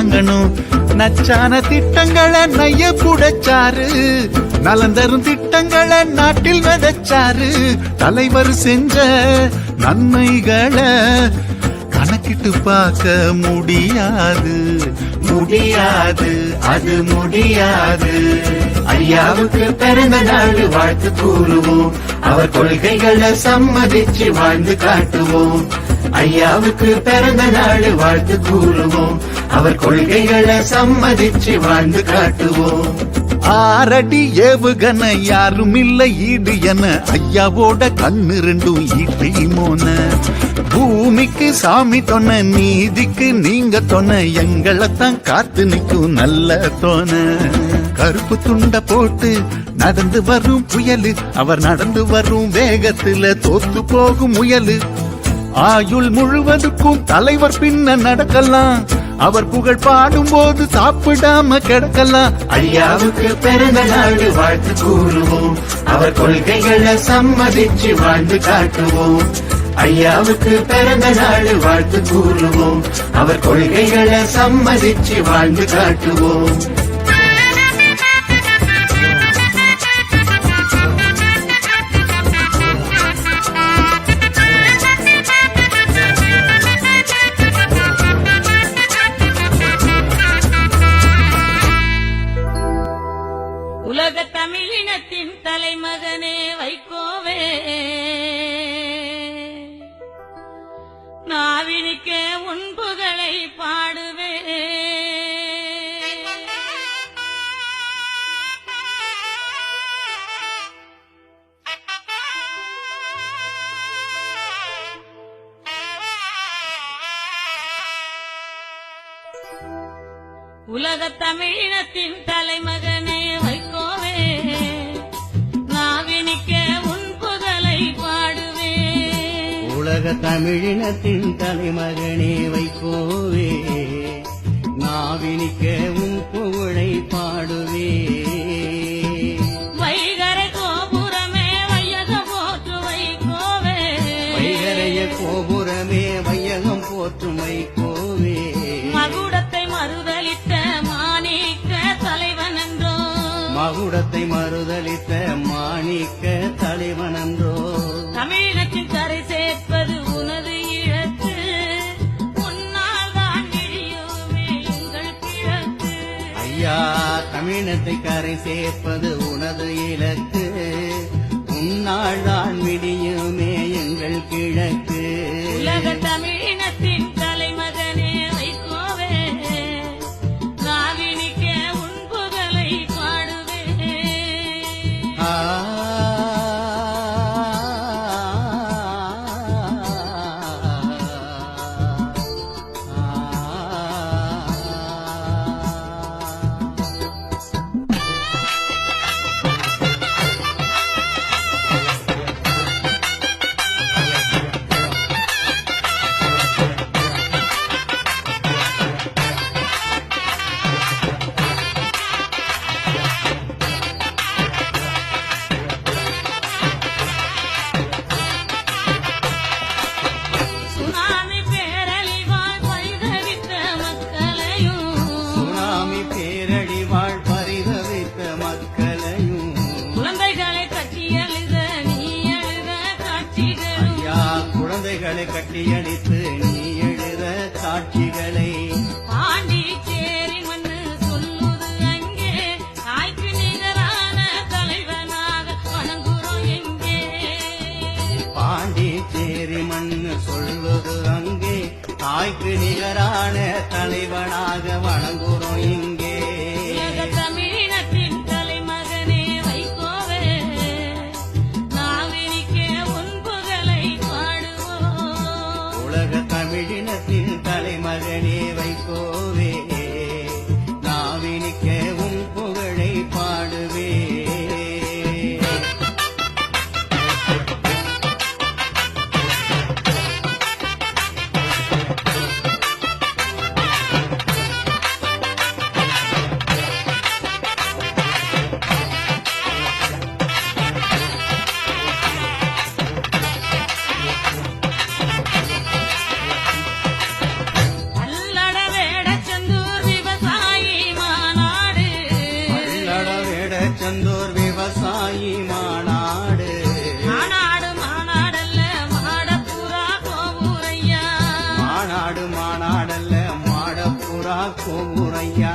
வணங்கணும் நச்சான திட்டங்களை நைய புடைச்சாரு. நலந்தரும் திட்டங்களை நாட்டில் விதைச்சாரு. தலைவர் செஞ்ச நன்மைகளை கணக்கிட்டு பார்க்க முடியாது. முடியாது அது முடியாது. ஐயாவுக்கு பிறந்த நாள் வாழ்த்து கூறுவோம். அவர் கொள்கைகளை சம்மதிச்சு வாழ்ந்து காட்டுவோம். ஐயாவுக்கு பிறந்த நாள் வாழ்த்து கூறுவோம். அவர் கொள்கைகளை சம்மதிச்சு வாழ்ந்து காட்டுவோம். ஆரடி ஏவுகன யாரும் இல்ல ஈடு என ஐயாவோட கண்ணு ரெண்டும் ஈட்டி பூமிக்கு சாமி தொன்ன நீதிக்கு நீங்க தொன்ன எங்களைத்தான் காத்து நிற்கும் நல்ல தோண கருப்பு துண்ட போட்டு நடந்து வரும் புயலு அவர் நடந்து வரும் வேகத்துல தோத்து போகும் முயலு. ஆயுள் முழுவதுக்கும் தலைவர் பின்ன நடக்கலாம். அவர் புகழ் பாடும் போது சாப்பிடாம கிடக்கலாம். ஐயாவுக்கு பிறந்த நாடு வாழ்த்து கூறுவோம். அவர் கொள்கைகளை சம்மதிச்சு வாழ்ந்து காட்டுவோம். ஐயாவுக்கு பிறந்த நாடு வாழ்த்து கூறுவோம். அவர் கொள்கைகளை சம்மதிச்சு வாழ்ந்து காட்டுவோம். உலக தமிழினத்தின் தலைமகனே வைகோவே. நாவினிக்கே உன் புகழை பாடுவே. உலக தமிழினத்தின் தலைமகன் தமிழினத்தின் தலைமகனே வைகோவே நாவினிக்க உன் புகழை பாடுவே. வைகரை கோபுரமே வையக போற்று வைகோவே வைகரைய கோபுரமே வையகம் வைகோவே மகுடத்தை மறுதலித்த மாணிக்க தலைவன் என்றோ. மகுடத்தை மறுதலித்த மாணிக்க தலைவனன்றோ தமிழினத்தின் பயணத்தை கரை சேர்ப்பது உனது இலக்கு. உன்னாள் தான் விடியுமே எங்கள் கிழக்கு. உலக தமிழின கட்டியடித்து நீ எழுத காட்சிகளை. பாண்டிச்சேரி மண்ணு சொல்லுது அங்கே. தாய்க்கு நிகரான தலைவனாக வணங்குறோம் எங்கே. பாண்டிச்சேரி மண்ணு சொல்வது அங்கே. தாய்க்கு நிகரான தலைவனாக வணங்குறோம் காக்கும் உரையா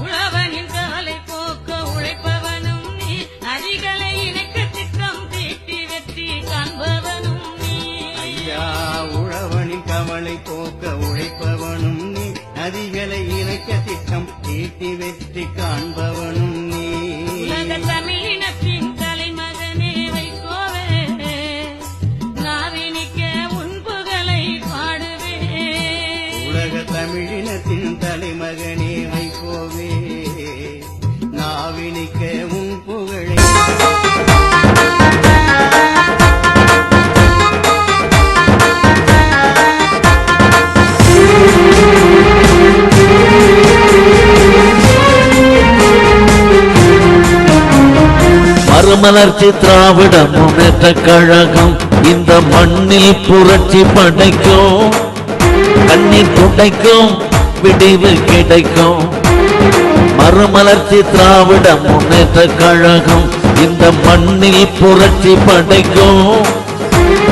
உழவனின் கவலை போக்க உழைப்பவனும் நீ. நதிகளை இணைக்க திட்டம் தீட்டி வெற்றி காண்பவனும் நீ. ஐயா உழவனின் கவலை போக்க உழைப்பவனும் நீ. நதிகளை இணைக்க திட்டம் தீட்டி வெற்றி காண்பவனும் மகனே வைகோவே நாவினிக்க உன் புகழை. மறுமலர்ச்சி திராவிட முன்னேற்ற கழகம் இந்த மண்ணில் புரட்சி படைக்கும். கண்ணீர் துடைக்கும். விடிவு கிடைக்கும். மறுமலர்ச்சி திராவிட முன்னேற்ற கழகம் இந்த மண்ணில் புரட்சி படைக்கும்.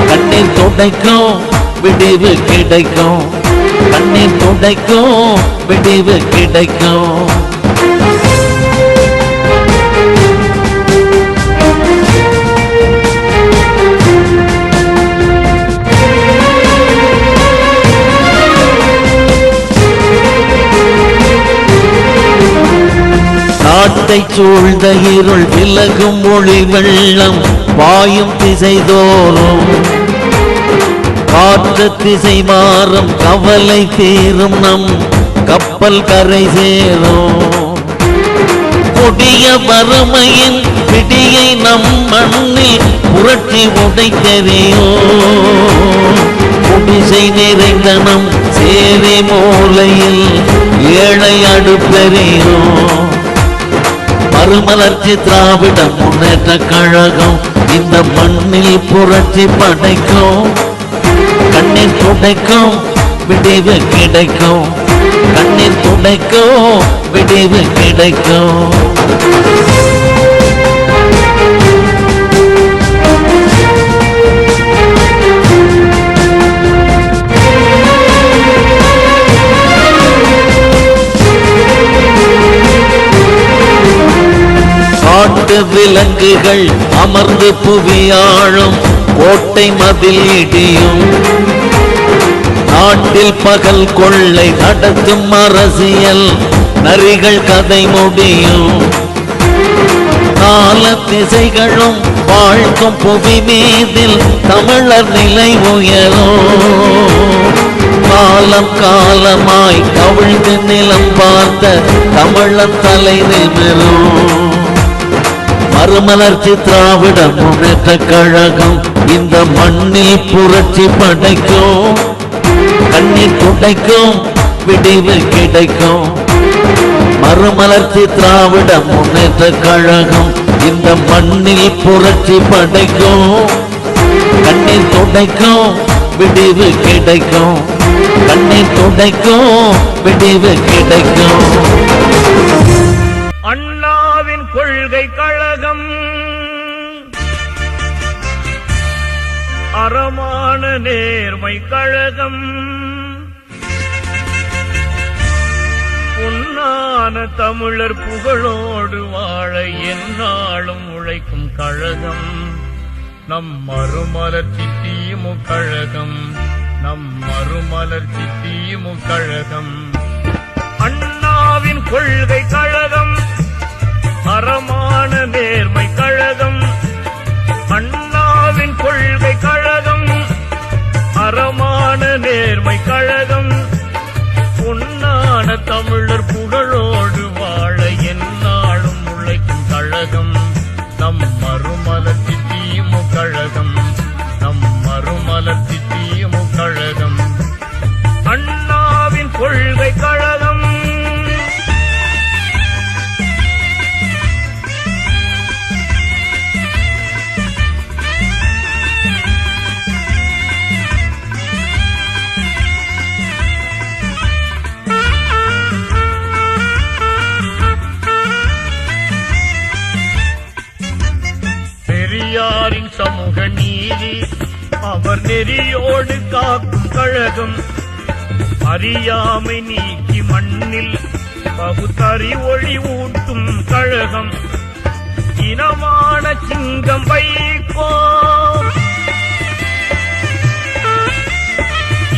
கண்ணீர் துடைக்கும் விடிவு கிடைக்கும். கண்ணீர் துடைக்கும் விடிவு கிடைக்கும். நாட்டை சூழ்ந்த இருள் விலகும் மொழி வெள்ளம் பாயும் திசைதோறும். காற்று திசை மாறும் கவலை தீரும் நம் கப்பல் கரை சேரும். கொடிய வறுமையின் பிடியை நம் மண்ணில் புரட்சி உடை தெரியும் குடிசை நிறைந்த நம் சேவை மூலையில் ஏழை அடுப்பெறியும். மறுமலர்ச்சி திராவிட முன்னேற்ற கழகம் இந்த மண்ணில் புரட்சி படைக்கும். கண்ணீர் துடைக்கும் விடிவு கிடைக்கும். கண்ணீர் துடைக்கும் விடிவு கிடைக்கும். காட்டு விலங்குகள் அமர்ந்து புவியாழும் கோட்டை மதில் இடியும். நாட்டில் பகல் கொள்ளை நடத்தும் அரசியல் நரிகள் கதை முடியும். கால திசைகளும் வாழ்க்கும் புவி மீதில் தமிழர் நிலை உயரும். காலம் காலமாய் கவிழ்ந்து நிலம் பார்த்த தமிழர் தலை நிமிரும் மறுமலர்ச்சி திராவிட முன்னேற்ற கழகம் இந்த மண்ணில் புரட்சி படைக்கும். கண்ணீர் துடைக்கும் விடிவு கிடைக்கும். மறுமலர்ச்சி திராவிட முன்னேற்ற கழகம் இந்த மண்ணில் புரட்சி படைக்கும். கண்ணீர் துடைக்கும் விடிவு கிடைக்கும். கண்ணீர் துடைக்கும் விடிவு கிடைக்கும். பல்கலைக்கழகம் கழகம். அறமான நேர்மை கழகம். பொன்னான தமிழர் புகழோடு வாழ எந்நாளும் உழைக்கும் கழகம். நம் மறுமலர்ச்சி தீமு கழகம். நம் மறுமலர்ச்சி தீமு கழகம். அண்ணாவின் கொள்கை கழகம். அறமான நேர்மை கழகம். அண்ணாவின் கொள்கை பெரியாரின் நீதி அவர் நெறியோடு காக்கும் கழகம். அறியாமை நீக்கி மண்ணில் பகுத்தறி ஒளி ஊட்டும் கழகம். இனமான சிங்கம் வைகோ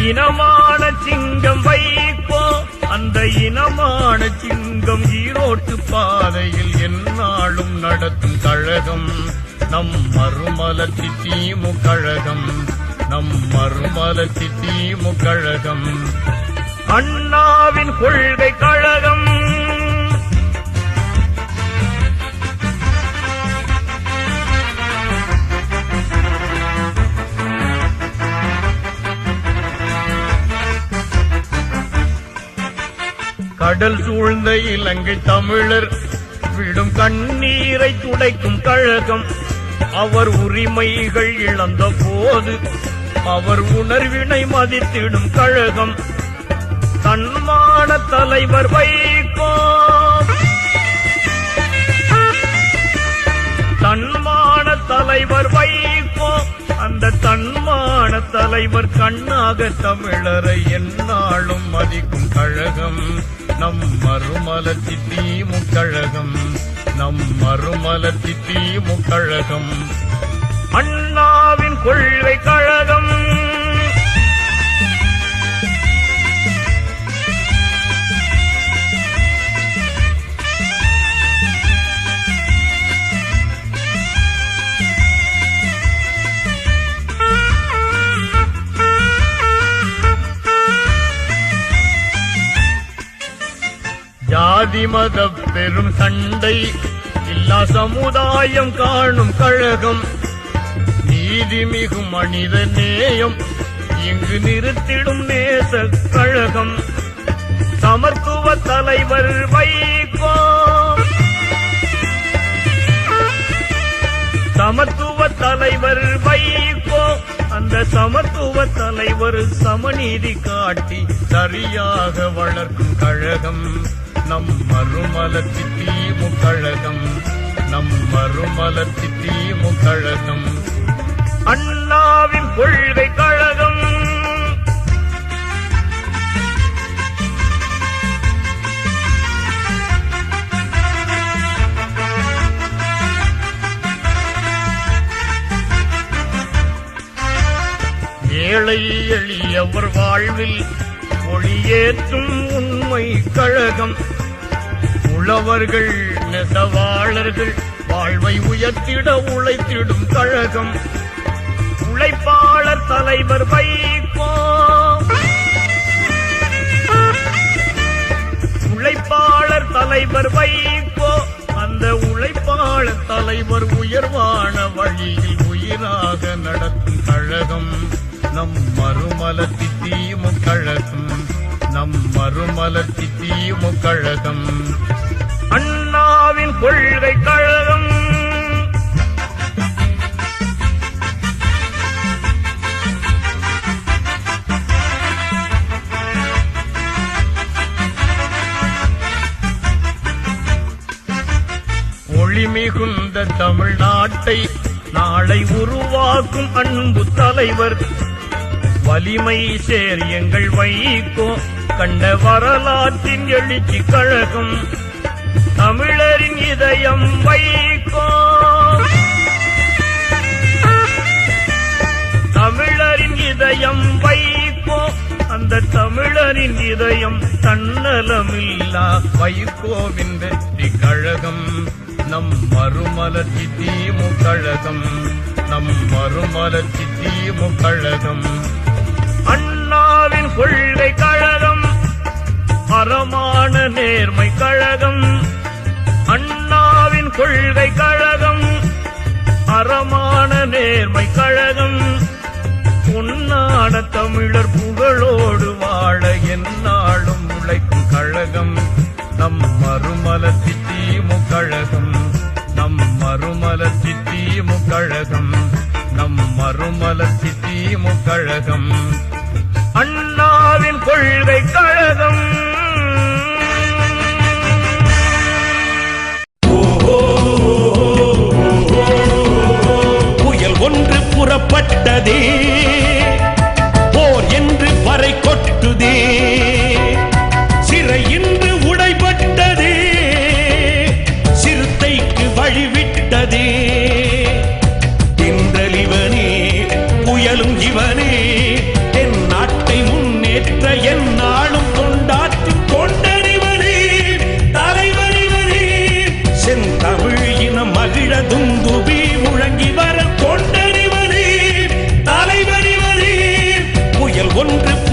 இனமான சிங்கம் வைகோ அந்த இனமான சிங்கம் ஈரோட்டு பாதையில் எந்நாளும் நடத்தும் கழகம். நம் மறுமலர்ச்சி திமுக கழகம். நம் மறுமலர்ச்சி திமுக கழகம். அண்ணாவின் கொள்கை கழகம். கடல் சூழ்ந்த இலங்கை தமிழர் விடும் கண்ணீரை துடைக்கும் கழகம். அவர் உரிமைகள் இழந்த போது அவர் உணர்வினை மதித்திடும் கழகம் தன்மான தலைவர் வைகோ. தன்மான தலைவர் வைகோ. அந்த தன்மான தலைவர் கண்ணாக தமிழரை எந்நாளும் மதிக்கும் கழகம். நம் மறுமலர்ச்சி திமுக கழகம். நம் மறுமலர்ச்சி திமுக கழகம். அண்ணாவின் கொள்கை கழகம். ஜாதி மத பெரும் சண்டை. இல்லா சமுதாயம் காணும் கழகம். நீதி மிகும் மனித நேயம். இங்கு நிறுத்திடும் நேச கழகம். சமத்துவ தலைவர் வைகோ. சமத்துவ தலைவர் வைகோ. அந்த சமத்துவ தலைவர் சமநீதி காட்டி சரியாக வளர்க்கும் கழகம். நம் மறுமலர்ச்சி தீமுகழகம் நம் மறுமலர்ச்சி தீமுகழகம் அண்ணாவின் கொள்கை கழகம். ஏழை எளியவர் வாழ்வில் ஒளியேற்றும் உண்மை கழகம். உழவர்கள் நெசவாளர்கள் வாழ்வை உயர்த்திட உழைத்திடும் கழகம். உழைப்பாளர் தலைவர் வைகோ. உழைப்பாளர் தலைவர் வைகோ. அந்த உழைப்பாளர் தலைவர் உயர்வான வழியில் உயிராக நடத்தும் கழகம். நம் மறுமல திமுக கழகம். நம் மறுமலர்ச்சி திமுக கழகம். அண்ணாவின் கொள்கை கழகம். ஒளி மிகுந்த தமிழ்நாட்டை நாளை உருவாக்கும் அன்பு தலைவர். வலிமை சேர் எங்கள் வைக்கோ கண்ட வரலாற்றின் எழுச்சி கழகம் தமிழரின் இதயம் வைகோ தமிழரின் இதயம் வைகோ அந்த தமிழரின் இதயம் தன்னலமில்லா வைகோவின் வெற்றி கழகம். நம் மறுமலர்ச்சி தீமு கழகம். நம் மறுமலர்ச்சி தீமு கழகம். அண்ணாவின் கொள்கை கழகம். அறமான நேர்மை கழகம் அண்ணாவின் கொள்கை கழகம் அறமான நேர்மை கழகம். பொன்னான தமிழர் புகழோடு வாழ என்னாலும் உழைக்கும் கழகம். நம் மறுமலத்தி திமுக கழகம் நம் மறுமலத்தி திமுக கழகம் நம் மறுமலத்தி திமுக கழகம். அண்ணாவின் கொள்கை கழகம். புறப்பட்டதே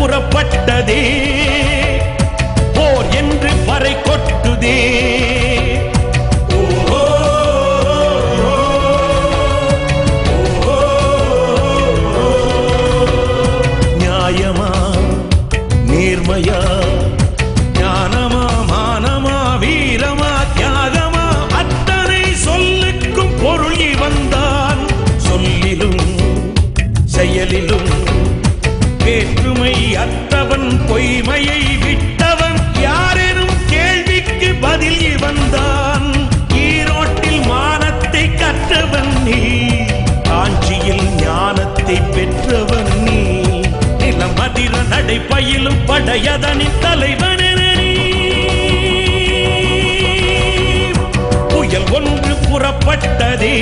புறப்பட்டதே. படையதனின் தலைவனென புயல் ஒன்று புறப்பட்டதே.